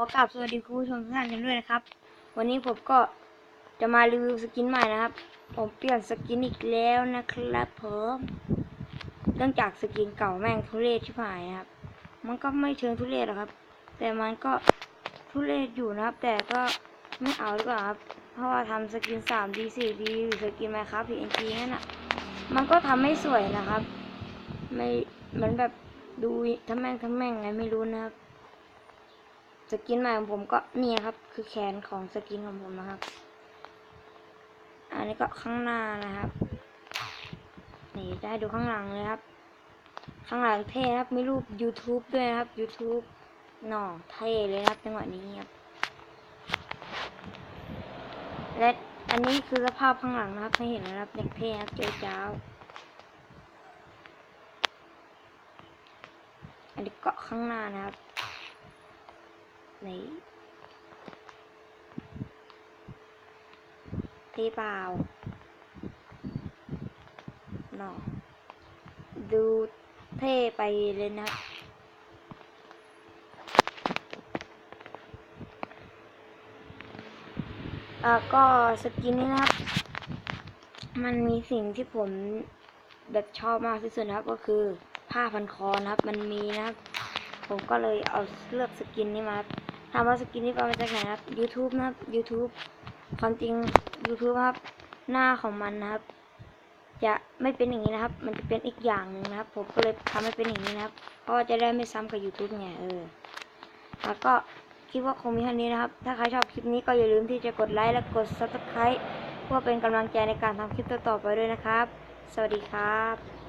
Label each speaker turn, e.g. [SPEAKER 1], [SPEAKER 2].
[SPEAKER 1] อกราบสวัสดีคุณผู้ชมทุกท่านกันด้วยนะครับ วันนี้ผมก็จะมารีวิวสกินใหม่นะครับ ผมเปลี่ยนสกินอีกแล้วนะครับผมเนื่องจากสกินเก่าแม่งทุเรศชิบหายนะครับ มันก็ไม่เชิงทุเรศหรอกครับ แต่มันก็ทุเรศอยู่นะครับ แต่ก็ไม่เอาดีกว่าครับ เพราะว่าทำสกิน 3D 4D หรือสกินไมครับ PNG นั่นน่ะ มันก็ทำไม่สวยนะครับ ไม่เหมือนแบบดูทำแม่งทำแม่งไงไม่รู้นะครับ สกินใหม่ของผมก็นี่ครับ คือแขนของสกินของผมนะครับ อันนี้ก็ข้างหน้านะครับนี่ได้ดูข้างหลังเลยครับ ข้างหลังเท่ครับมีรูป YouTube ด้วยครับ YouTube หน่อเท่เลยครับจังหวะนี้ครับและอันนี้คือสภาพข้างหลังนะครับให้เห็นนะครับเด็กเท่ครับเจ้าเจ้าอันนี้เกาะข้างหน้านะครับ นี่เท่เปล่าเนาะดูเท่ไปเลยนะครับอ่าก็สกินนี้นะครับ มันมีสิ่งที่ผมแบบชอบมากที่สุดนะครับ ก็คือผ้าพันคอนะครับ มันมีนะครับ ผมก็เลยเอาเลือกสกินนี้มา ถามว่าสกินนี้เอามาจากไหนครับ YouTube นะครับ YouTube ความจริง YouTube ครับ หน้าของมันนะครับ จะไม่เป็นอย่างนี้นะครับ มันจะเป็นอีกอย่างหนึ่งนะครับ ผมก็เลยทำให้เป็นอย่างนี้นะครับเพราะจะได้ไม่ซ้ำกับ YouTube ไงเออ แล้วก็คิดว่าคงมีเท่านี้นะครับ ถ้าใครชอบคลิปนี้ก็อย่าลืมที่จะกดไลค์และกด Subscribe เพื่อเป็นกำลังใจในการทำคลิปต่อๆไปด้วยนะครับ สวัสดีครับ